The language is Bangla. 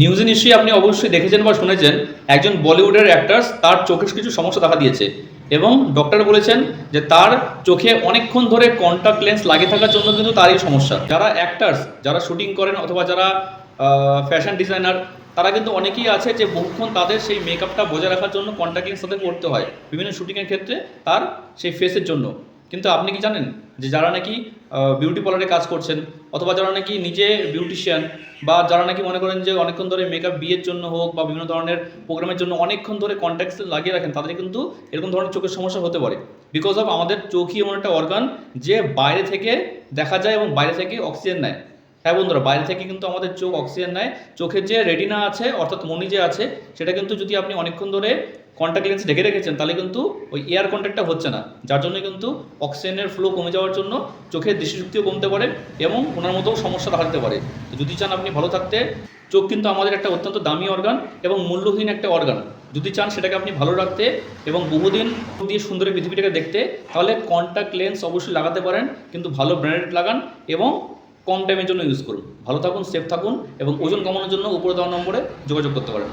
নিউজে নিশ্চয়ই আপনি অবশ্যই দেখেছেন বা শুনেছেন, একজন বলিউডের অ্যাক্টার্স তার চোখের কিছু সমস্যা দেখা দিয়েছে এবং ডক্টর বলেছেন যে তার চোখে অনেকক্ষণ ধরে কন্টাক্ট লেন্স লাগিয়ে থাকার জন্য কিন্তু তারই সমস্যা। যারা অ্যাক্টার্স যারা শুটিং করেন অথবা যারা ফ্যাশন ডিজাইনার তারা কিন্তু অনেকেই আছে যে বহুক্ষণ তাদের সেই মেকআপটা বজায় রাখার জন্য কন্ট্যাক্ট লেন্স তাদের করতে হয়। বিভিন্ন শুটিংয়ের ক্ষেত্রে তার সেই ফেসের জন্য। কিন্তু আপনি কি জানেন যে যারা নাকি বিউটি পার্লারে কাজ করছেন অথবা যারা নাকি নিজে বিউটিশিয়ান বা যারা নাকি মনে করেন যে অনেকক্ষণ ধরে মেকআপ বিয়ের জন্য হোক বা বিভিন্ন ধরনের প্রোগ্রামের জন্য অনেকক্ষণ ধরে কন্ট্যাক্টস লাগিয়ে রাখেন, তাদের কিন্তু এরকম ধরনের চোখের সমস্যা হতে পারে। বিকজ অফ আমাদের চোখই এমন একটা অর্গান যে বাইরে থেকে দেখা যায় এবং বাইরে থেকে অক্সিজেন নেয়। হ্যাঁ বন্ধুরা, বাইরে থেকে কিন্তু আমাদের চোখ অক্সিজেন নেয়। চোখের যে রেটিনা আছে, অর্থাৎ মনি যে আছে, সেটা কিন্তু যদি আপনি অনেকক্ষণ ধরে কন্ট্যাক্ট লেন্স ঢেকে রেখেছেন, তাহলে কিন্তু ওই এয়ার কন্ট্যাক্টটা হচ্ছে না। যার জন্য কিন্তু অক্সিজেনের ফ্লো কমে যাওয়ার জন্য চোখের দৃষ্টিশক্তিও কমতে পারে এবং ওনার মতো সমস্যা দিতে পারে। যদি চান আপনি ভালো থাকতে, চোখ কিন্তু আমাদের একটা অত্যন্ত দামি অর্গান এবং মূল্যহীন একটা অর্গান যদি চান সেটাকে আপনি ভালো রাখতে এবং বহুদিন দিয়ে সুন্দর পৃথিবীটাকে দেখতে, তাহলে কন্ট্যাক্ট লেন্স অবশ্যই লাগাতে পারেন, কিন্তু ভালো ব্র্যান্ডেড লাগান এবং কম টাইমের জন্য ইউজ করুন। ভালো থাকুন সেফ থাকুন এবং ওজন কমানোর জন্য উপরে দেওয়া নম্বরে যোগাযোগ করতে পারেন।